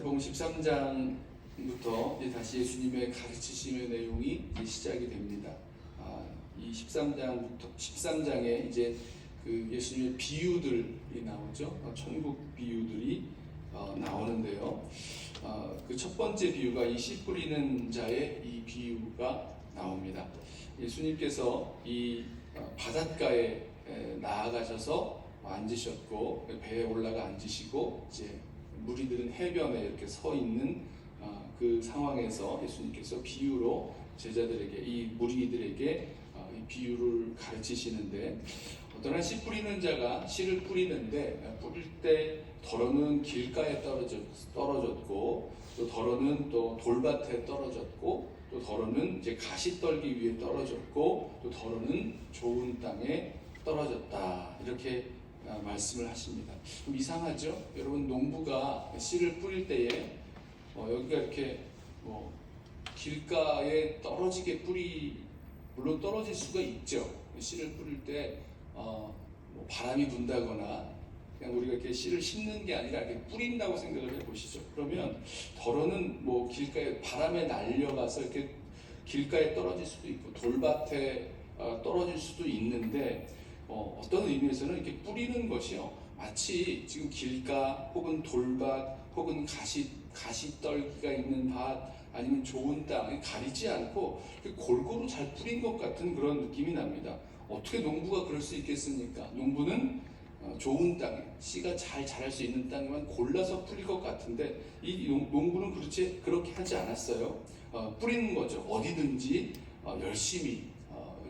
마태복음 13장부터 이제 다시 예수님의 가르치심의 내용이 시작이 됩니다. 아, 이 13장부터 13장에 이제 그 예수님의 비유들이 나오죠. 어, 천국 비유들이 어, 나오는데요. 어, 그첫 번째 비유가 이 씨 뿌리는 자의 이 비유가 나옵니다. 예수님께서 이 어, 바닷가에 에, 나아가셔서 앉으셨고 배에 올라가 앉으시고 이제 무리들은 해변에 이렇게 서 있는 어, 그 상황에서 예수님께서 비유로 제자들에게 이 무리들에게 어, 이 비유를 가르치시는데 어떤 한 씨 뿌리는 자가 씨를 뿌리는데 어, 뿌릴 때 덜어는 길가에 떨어졌, 떨어졌고 또 덜어는 또 돌밭에 떨어졌고 또 덜어는 이제 가시 떨기 위에 떨어졌고 또 덜어는 좋은 땅에 떨어졌다. 이렇게 아, 말씀을 하십니다. 좀 이상하죠? 여러분 농부가 씨를 뿌릴 때에 어, 여기가 이렇게 뭐 길가에 떨어지게 뿌리 물론 떨어질 수가 있죠. 씨를 뿌릴 때 어, 뭐 바람이 분다거나 그냥 우리가 이렇게 씨를 심는 게 아니라 이렇게 뿌린다고 생각을 해보시죠. 그러면 덜어는 뭐 길가에 바람에 날려가서 이렇게 길가에 떨어질 수도 있고 돌밭에 어, 떨어질 수도 있는데 어, 어떤 의미에서는 이렇게 뿌리는 것이요 마치 지금 길가 혹은 돌밭 혹은 가시 가시떨기가 있는 밭 아니면 좋은 땅 가리지 않고 골고루 잘 뿌린 것 같은 그런 느낌이 납니다. 어떻게 농부가 그럴 수 있겠습니까? 농부는 어, 좋은 땅에 씨가 잘 자랄 수 있는 땅에만 골라서 뿌릴 것 같은데 이 농- 농부는 그렇지 그렇게 하지 않았어요. 어, 뿌리는 거죠. 어디든지 어, 열심히 어,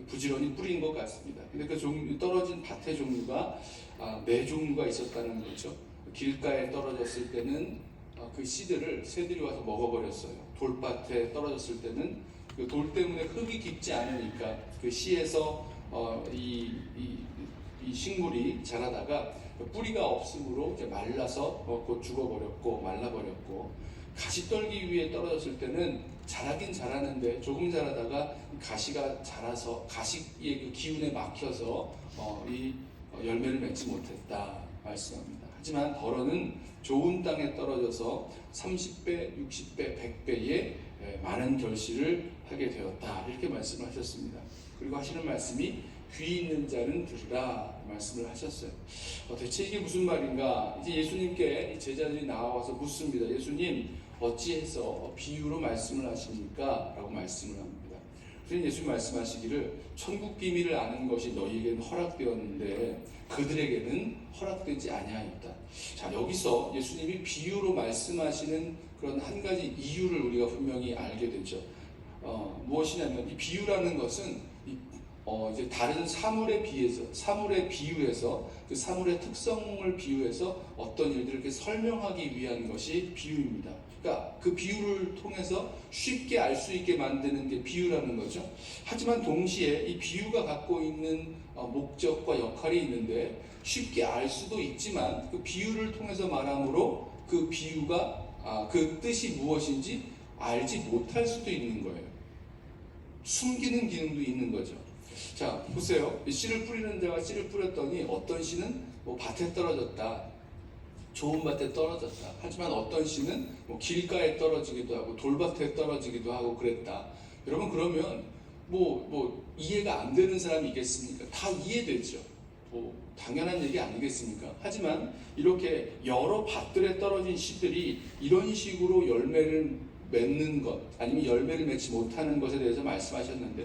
부지런히 뿌린 것 같습니다. 근데 그 종류, 떨어진 밭의 종류가 아, 네 종류가 있었다는 거죠. 길가에 떨어졌을 때는 어, 그 씨들을 새들이 와서 먹어버렸어요. 돌밭에 떨어졌을 때는 그 돌 때문에 흙이 깊지 않으니까 그 씨에서 어, 이, 이, 이 식물이 자라다가 뿌리가 없으므로 말라서 어, 곧 죽어버렸고 말라버렸고 가시떨기 위에 떨어졌을 때는 자라긴 자라는데 조금 자라다가 가시가 자라서 가시의 그 기운에 막혀서 어, 이 어, 열매를 맺지 못했다 말씀합니다. 하지만 덜어는 좋은 땅에 떨어져서 30배, 60배, 100배의 많은 결실을 하게 되었다 이렇게 말씀하셨습니다. 그리고 하시는 말씀이 귀 있는 자는 들으라 말씀을 하셨어요. 어, 대체 이게 무슨 말인가? 이제 예수님께 이 제자들이 나와서 묻습니다. 예수님 어찌해서 비유로 말씀을 하십니까? 라고 말씀을 합니다. 그래서 예수님 말씀하시기를 천국 비밀을 아는 것이 너희에게는 허락되었는데 그들에게는 허락되지 아니하였다. 자 여기서 예수님이 비유로 말씀하시는 그런 한 가지 이유를 우리가 분명히 알게 되죠. 어, 무엇이냐면 이 비유라는 것은 이, 어, 이제 다른 사물에 비해서 사물에 비유해서 그 사물의 특성을 비유해서 어떤 일들을 이렇게 설명하기 위한 것이 비유입니다. 그러니까 그 비유를 통해서 쉽게 알 수 있게 만드는 게 비유라는 거죠. 하지만 동시에 이 비유가 갖고 있는 어, 목적과 역할이 있는데 쉽게 알 수도 있지만 그 비유를 통해서 말함으로 그 비유가 아, 그 뜻이 무엇인지 알지 못할 수도 있는 거예요. 숨기는 기능도 있는 거죠. 자, 보세요. 이 씨를 뿌리는 자가 씨를 뿌렸더니 어떤 씨는 뭐 밭에 떨어졌다. 좋은 밭에 떨어졌다. 하지만 어떤 씨는 뭐 길가에 떨어지기도 하고 돌밭에 떨어지기도 하고 그랬다. 여러분 그러면 뭐, 뭐 이해가 안 되는 사람이 있겠습니까? 다 이해되죠. 뭐 당연한 얘기 아니겠습니까? 하지만 이렇게 여러 밭들에 떨어진 씨들이 이런 식으로 열매를 맺는 것 아니면 열매를 맺지 못하는 것에 대해서 말씀하셨는데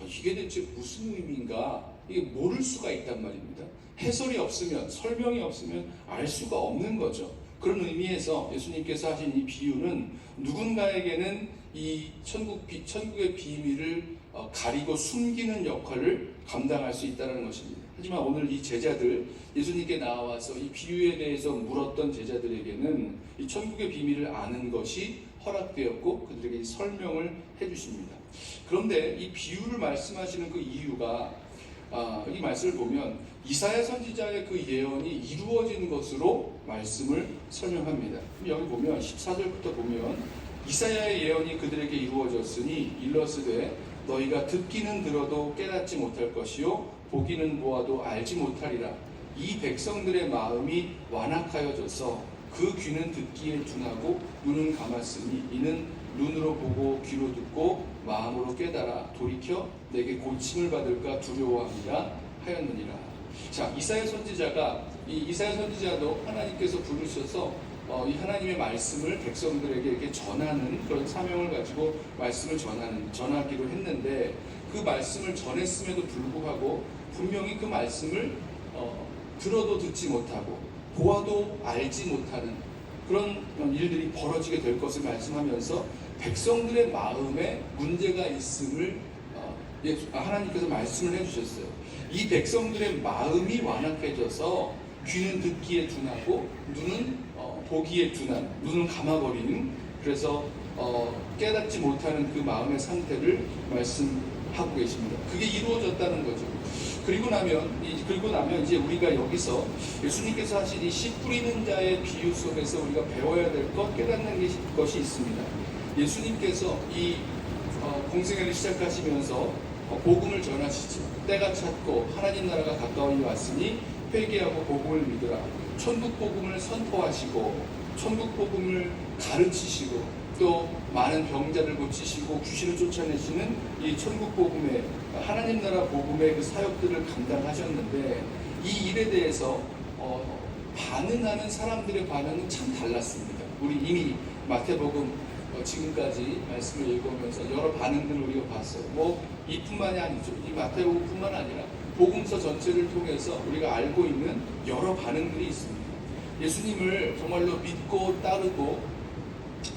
어, 이게 대체 무슨 의미인가 이게 모를 수가 있단 말입니다. 해설이 없으면 설명이 없으면 알 수가 없는 거죠. 그런 의미에서 예수님께서 하신 이 비유는 누군가에게는 이 천국 비, 천국의 비밀을 어, 가리고 숨기는 역할을 감당할 수 있다는 것입니다. 하지만 오늘 이 제자들 예수님께 나와서 이 비유에 대해서 물었던 제자들에게는 이 천국의 비밀을 아는 것이 허락되었고 그들에게 설명을 해주십니다. 그런데 이 비유를 말씀하시는 그 이유가 아, 이 말씀을 보면 이사야 선지자의 그 예언이 이루어진 것으로 말씀을 설명합니다. 여기 보면 14절부터 보면 이사야의 예언이 그들에게 이루어졌으니 일러스되 너희가 듣기는 들어도 깨닫지 못할 것이요 보기는 보아도 알지 못하리라 이 백성들의 마음이 완악하여져서 그 귀는 듣기에 둔하고 눈은 감았으니 이는 눈으로 보고 귀로 듣고 마음으로 깨달아 돌이켜 내게 고침을 받을까 두려워함이라 하였느니라. 자 이사야 선지자가 이 이사야 선지자도 하나님께서 부르셔서 어, 이 하나님의 말씀을 백성들에게 이렇게 전하는 그런 사명을 가지고 말씀을 전하는 전하기로 했는데 그 말씀을 전했음에도 불구하고 분명히 그 말씀을 어, 들어도 듣지 못하고 보아도 알지 못하는 그런 일들이 벌어지게 될 것을 말씀하면서 백성들의 마음에 문제가 있음을 어, 예, 하나님께서 말씀을 해주셨어요. 이 백성들의 마음이 완악해져서 귀는 듣기에 둔하고 눈은 어, 보기에 둔한 눈을 감아버리는 그래서 어, 깨닫지 못하는 그 마음의 상태를 말씀하고 계십니다. 그게 이루어졌다는 거죠. 그리고 나면 이- 그리고 나면 이제 우리가 여기서 예수님께서 하신 이 씨 뿌리는 자의 비유 속에서 우리가 배워야 될 것 깨닫는 게- 것이 있습니다. 예수님께서 이 어, 공생애를 시작하시면서 어, 복음을 전하시죠. 때가 찼고 하나님 나라가 가까이 왔으니 회개하고 복음을 믿으라. 천국 복음을 선포하시고 천국 복음을 가르치시고 또 많은 병자를 고치시고 귀신을 쫓아내시는 이 천국 복음의 하나님 나라 복음의 그 사역들을 감당하셨는데 이 일에 대해서 어, 반응하는 사람들의 반응은 참 달랐습니다. 우리 이미 마태복음 어, 지금까지 말씀을 읽으면서 여러 반응들을 우리가 봤어요. 뭐 이뿐만이 아니죠. 이 마태복음뿐만 아니라 복음서 전체를 통해서 우리가 알고 있는 여러 반응들이 있습니다. 예수님을 정말로 믿고 따르고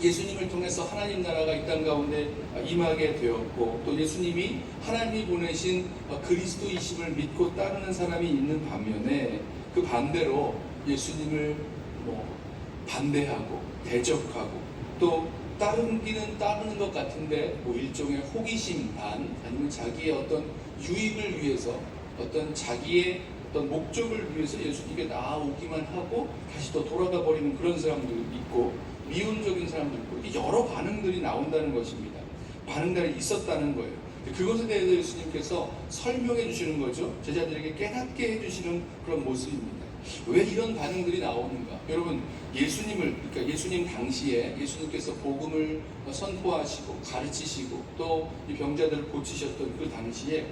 예수님을 통해서 하나님 나라가 이 땅 가운데 임하게 되었고 또 예수님이 하나님이 보내신 그리스도이심을 믿고 따르는 사람이 있는 반면에 그 반대로 예수님을 뭐 반대하고 대적하고 또 따르기는 따르는 것 같은데 뭐 일종의 호기심 반 아니면 자기의 어떤 유익을 위해서 어떤 자기의 어떤 목적을 위해서 예수님께 나아오기만 하고 다시 또 돌아가 버리는 그런 사람도 있고 미온적인 사람도 있고 여러 반응들이 나온다는 것입니다. 반응들이 있었다는 거예요. 그것에 대해서 예수님께서 설명해 주시는 거죠. 제자들에게 깨닫게 해 주시는 그런 모습입니다. 왜 이런 반응들이 나오는가? 여러분 예수님을 그러니까 예수님 당시에 예수님께서 복음을 선포하시고 가르치시고 또 이 병자들을 고치셨던 그 당시에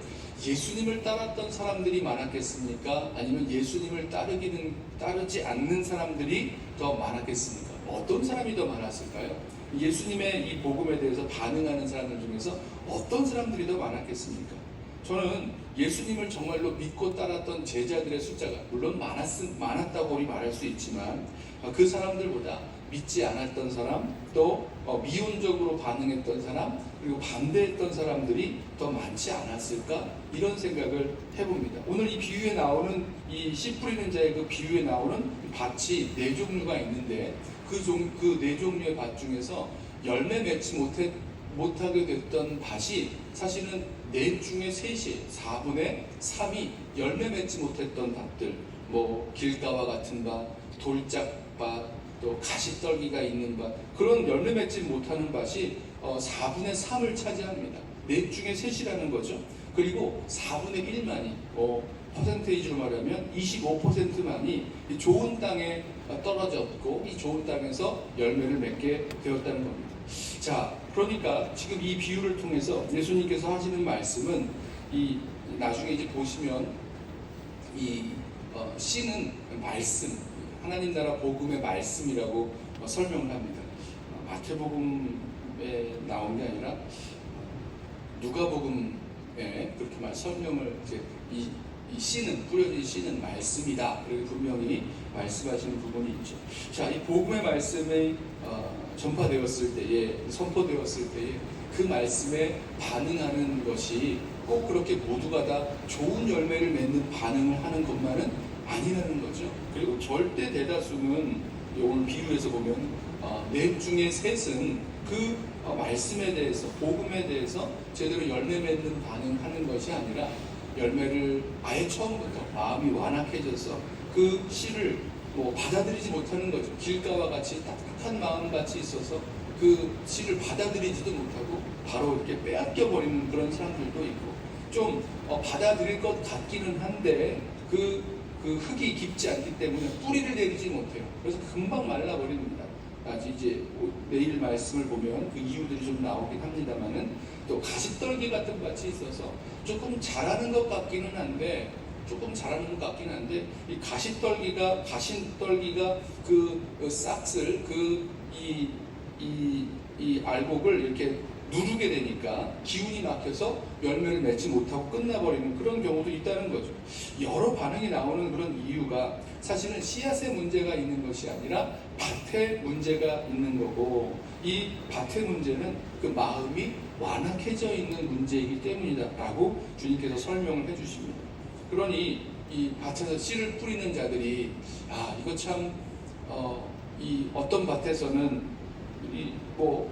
예수님을 따랐던 사람들이 많았겠습니까? 아니면 예수님을 따르기는 따르지 않는 사람들이 더 많았겠습니까? 어떤 사람이 더 많았을까요? 예수님의 이 복음에 대해서 반응하는 사람들 중에서 어떤 사람들이 더 많았겠습니까? 저는 예수님을 정말로 믿고 따랐던 제자들의 숫자가 물론 많았, 많았다고 우리 말할 수 있지만 어, 그 사람들보다 믿지 않았던 사람 또 어, 미온적으로 반응했던 사람 그리고 반대했던 사람들이 더 많지 않았을까 이런 생각을 해봅니다. 오늘 이 비유에 나오는 이 씨 뿌리는 자의 그 비유에 나오는 밭이 네 종류가 있는데 그종그네 종류의 밭 중에서 열매 맺지 못해 못하게 됐던 밭이 사실은 넷 중에 셋이 4분의 3이 열매 맺지 못했던 밭들 뭐 길가와 같은 밭, 돌짝밭, 또 가시떨기가 있는 밭 그런 열매 맺지 못하는 밭이 어, 4분의 3을 차지합니다. 넷 중에 셋이라는 거죠. 그리고 4분의 1만이 어, 퍼센테이지로 말하면 25%만이 좋은 땅에 떨어졌고 이 좋은 땅에서 열매를 맺게 되었다는 겁니다. 자, 그러니까 지금 이 비유를 통해서 예수님께서 하시는 말씀은 이 나중에 이제 보시면 이 어, 씨는 말씀, 하나님 나라 복음의 말씀이라고 어, 설명을 합니다. 어, 마태복음에 나온 게 아니라 어, 누가복음에 그렇게 말 설명을 이제 이, 이 씨는 뿌려진 씨는 말씀이다. 그리고 분명히 말씀하시는 부분이 있죠. 자, 이 복음의 말씀이 어, 전파되었을 때에 선포되었을 때에 그 말씀에 반응하는 것이 꼭 그렇게 모두가 다 좋은 열매를 맺는 반응을 하는 것만은 아니라는 거죠. 그리고 절대 대다수는 오늘 비유에서 보면 어, 넷 중에 셋은 그 어, 말씀에 대해서 복음에 대해서 제대로 열매 맺는 반응하는 것이 아니라 열매를 아예 처음부터 마음이 완악해져서 그 씨를 뭐 받아들이지 못하는 거죠. 길가와 같이 딱딱 한 마음 같이 있어서 그 씨를 받아들이지도 못하고 바로 이렇게 빼앗겨 버리는 그런 사람들도 있고 좀 어, 받아들일 것 같기는 한데 그 그 흙이 깊지 않기 때문에 뿌리를 내리지 못해요. 그래서 금방 말라버립니다. 아직 이제 내일 말씀을 보면 그 이유들이 좀 나오긴 합니다만은 또 가시떨기 같은 밭이 있어서 조금 자라는 것 같기는 한데 조금 자라는 것 같긴 한데 이 가시떨기가 가시떨기가 그, 그 싹을 그이이 이, 이 알곡을 이렇게 누르게 되니까 기운이 막혀서 열매를 맺지 못하고 끝나버리는 그런 경우도 있다는 거죠. 여러 반응이 나오는 그런 이유가 사실은 씨앗의 문제가 있는 것이 아니라 밭에 문제가 있는 거고 이 밭의 문제는 그 마음이 완악해져 있는 문제이기 때문이다라고 주님께서 설명을 해주십니다. 그러니 이 밭에서 씨를 뿌리는 자들이 아 이거 참 어, 이 어떤 밭에서는 이뭐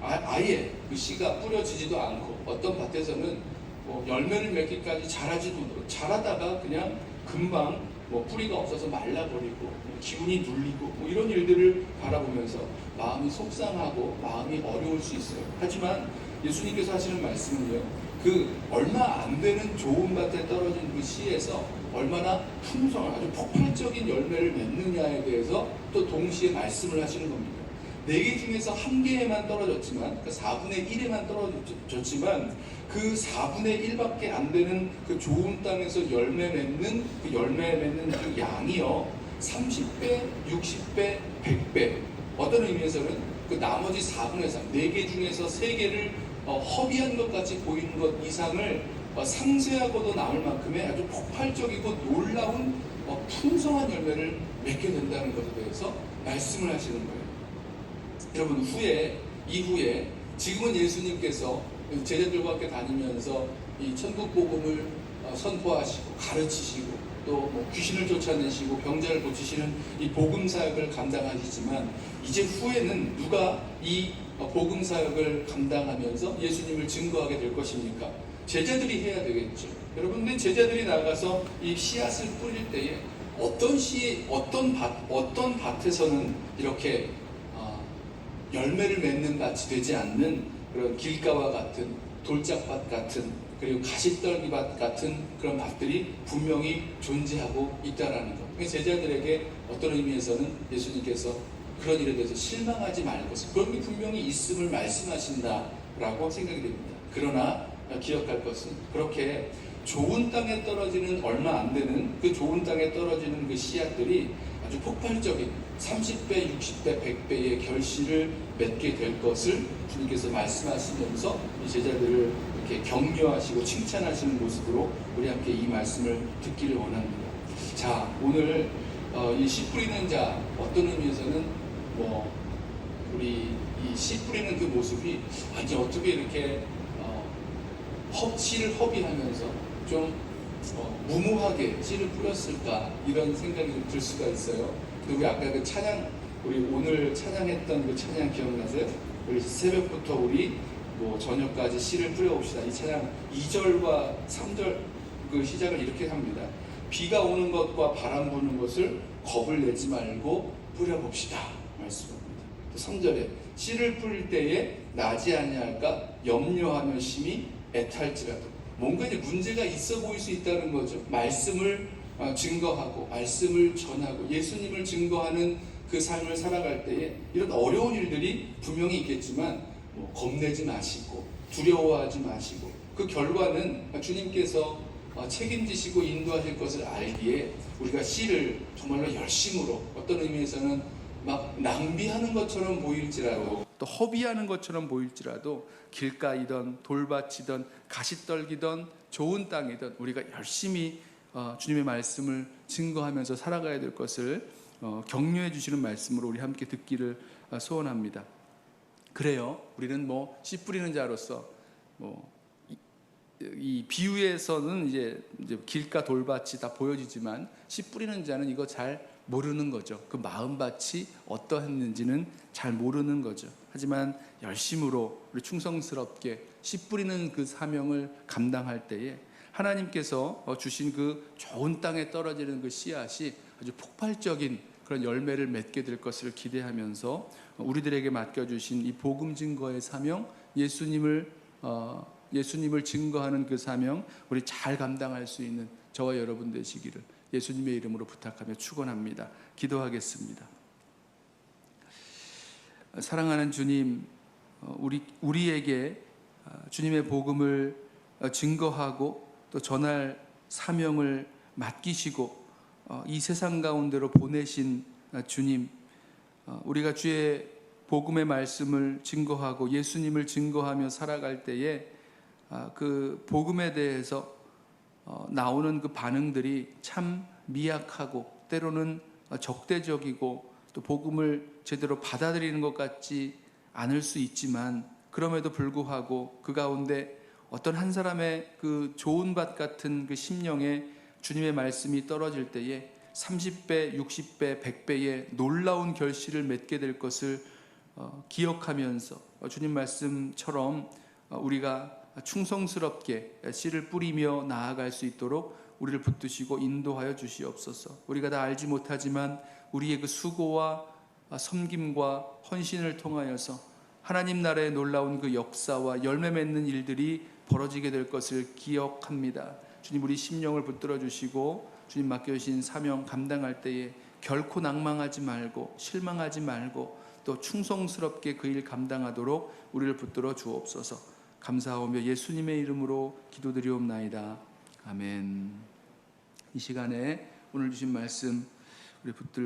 아 예 그 씨가 뿌려지지도 않고 어떤 밭에서는 뭐 열매를 맺기까지 자라지도 못하고 자라다가 그냥 금방 뭐 뿌리가 없어서 말라버리고 뭐 기운이 눌리고 뭐 이런 일들을 바라보면서 마음이 속상하고 마음이 어려울 수 있어요. 하지만 예수님께서 하시는 말씀은요. 그 얼마 안 되는 좋은 밭에 떨어진 그 씨에서 얼마나 풍성한 아주 폭발적인 열매를 맺느냐에 대해서 또 동시에 말씀을 하시는 겁니다. 네 개 중에서 한 개에만 떨어졌지만 그 4분의 1에만 떨어졌지만 그 4분의 1밖에 안 되는 그 좋은 땅에서 열매 맺는 그 열매 맺는 그 양이요 30배, 60배, 100배 어떤 의미에서는 그 나머지 4분의 3, 4개 중에서 3개를 어, 허비한 것 같이 보이는 것 이상을 어, 상세하고도 남을 만큼의 아주 폭발적이고 놀라운 어, 풍성한 열매를 맺게 된다는 것에 대해서 말씀을 하시는 거예요. 여러분 후에 이후에 지금은 예수님께서 제자들과 함께 다니면서 이 천국 복음을 어, 선포하시고 가르치시고 또 뭐 귀신을 쫓아내시고 병자를 고치시는 이 복음 사역을 감당하시지만 이제 후에는 누가 이 어, 복음 사역을 감당하면서 예수님을 증거하게 될 것입니까? 제자들이 해야 되겠죠. 여러분, 근데 제자들이 나가서 이 씨앗을 뿌릴 때에 어떤 씨, 어떤 밭, 어떤 밭에서는 이렇게 어, 열매를 맺는 밭이 되지 않는 그런 길가와 같은 돌짝밭 같은 그리고 가시떨기밭 같은 그런 밭들이 분명히 존재하고 있다라는 것. 그러니까 제자들에게 어떤 의미에서는 예수님께서 그런 일에 대해서 실망하지 말 것을 그런 게 분명히 있음을 말씀하신다라고 생각이 됩니다. 그러나 기억할 것은 그렇게 좋은 땅에 떨어지는 얼마 안 되는 그 좋은 땅에 떨어지는 그 씨앗들이 아주 폭발적인 30배, 60배, 100배의 결실을 맺게 될 것을 주님께서 말씀하시면서 이 제자들을 이렇게 격려하시고 칭찬하시는 모습으로 우리 함께 이 말씀을 듣기를 원합니다. 자, 오늘 어, 이씨 뿌리는 자 어떤 의미에서는 뭐 우리 이씨 뿌리는 그 모습이 아니 어떻게 이렇게 어, 허, 씨를 허비하면서 좀 어, 무모하게 씨를 뿌렸을까 이런 생각이 좀 들 수가 있어요. 그리고 아까 그 찬양 우리 오늘 찬양했던 그 찬양 기억나세요? 우리 새벽부터 우리 뭐 저녁까지 씨를 뿌려봅시다. 이 찬양 2절과 3절 그 시작을 이렇게 합니다. 비가 오는 것과 바람 부는 것을 겁을 내지 말고 뿌려봅시다. 또 3절에 씨를 뿌릴 때에 나지 아니할까 염려하며 심히 애탈지라도 뭔가 이제 문제가 있어 보일 수 있다는 거죠. 말씀을 어, 증거하고 말씀을 전하고 예수님을 증거하는 그 삶을 살아갈 때에 이런 어려운 일들이 분명히 있겠지만 뭐 겁내지 마시고 두려워하지 마시고 그 결과는 주님께서 어, 책임지시고 인도하실 것을 알기에 우리가 씨를 정말로 열심으로 어떤 의미에서는 막 낭비하는 것처럼 보일지라도 또 허비하는 것처럼 보일지라도 길가이던 돌밭이던 가시떨기던 좋은 땅이던 우리가 열심히 어, 주님의 말씀을 증거하면서 살아가야 될 것을 어, 격려해 주시는 말씀으로 우리 함께 듣기를 어, 소원합니다. 그래요. 우리는 뭐 씨 뿌리는 자로서 뭐 이 비유에서는 이제, 이제 길가 돌밭이 다 보여지지만 씨 뿌리는 자는 이거 잘 모르는 거죠. 그 마음밭이 어떠했는지는 잘 모르는 거죠. 하지만 열심으로 우리 충성스럽게 씨 뿌리는 그 사명을 감당할 때에 하나님께서 주신 그 좋은 땅에 떨어지는 그 씨앗이 아주 폭발적인 그런 열매를 맺게 될 것을 기대하면서 우리들에게 맡겨주신 이 복음 증거의 사명, 예수님을 어, 예수님을 증거하는 그 사명 우리 잘 감당할 수 있는 저와 여러분 되시기를 예수님의 이름으로 부탁하며 축원합니다. 기도하겠습니다. 사랑하는 주님, 어, 우리 우리에게 어, 주님의 복음을 어, 증거하고 또 전할 사명을 맡기시고 어, 이 세상 가운데로 보내신 어, 주님, 어, 우리가 주의 복음의 말씀을 증거하고 예수님을 증거하며 살아갈 때에 아, 그 복음에 대해서 어, 나오는 그 반응들이 참 미약하고 때로는 어, 적대적이고 또 복음을 제대로 받아들이는 것 같지 않을 수 있지만 그럼에도 불구하고 그 가운데 어떤 한 사람의 그 좋은 밭 같은 그 심령에 주님의 말씀이 떨어질 때에 30배, 60배, 100배의 놀라운 결실을 맺게 될 것을 어, 기억하면서 어, 주님 말씀처럼 어, 우리가 충성스럽게 씨를 뿌리며 나아갈 수 있도록 우리를 붙드시고 인도하여 주시옵소서. 우리가 다 알지 못하지만 우리의 그 수고와 섬김과 헌신을 통하여서 하나님 나라의 놀라운 그 역사와 열매 맺는 일들이 벌어지게 될 것을 기억합니다. 주님 우리 심령을 붙들어 주시고 주님 맡겨 주신 사명 감당할 때에 결코 낭망하지 말고 실망하지 말고 또 충성스럽게 그 일 감당하도록 우리를 붙들어 주옵소서. 감사하오며 예수님의 이름으로 기도드리옵나이다. 아멘. 이 시간에 오늘 주신 말씀 우리 붙들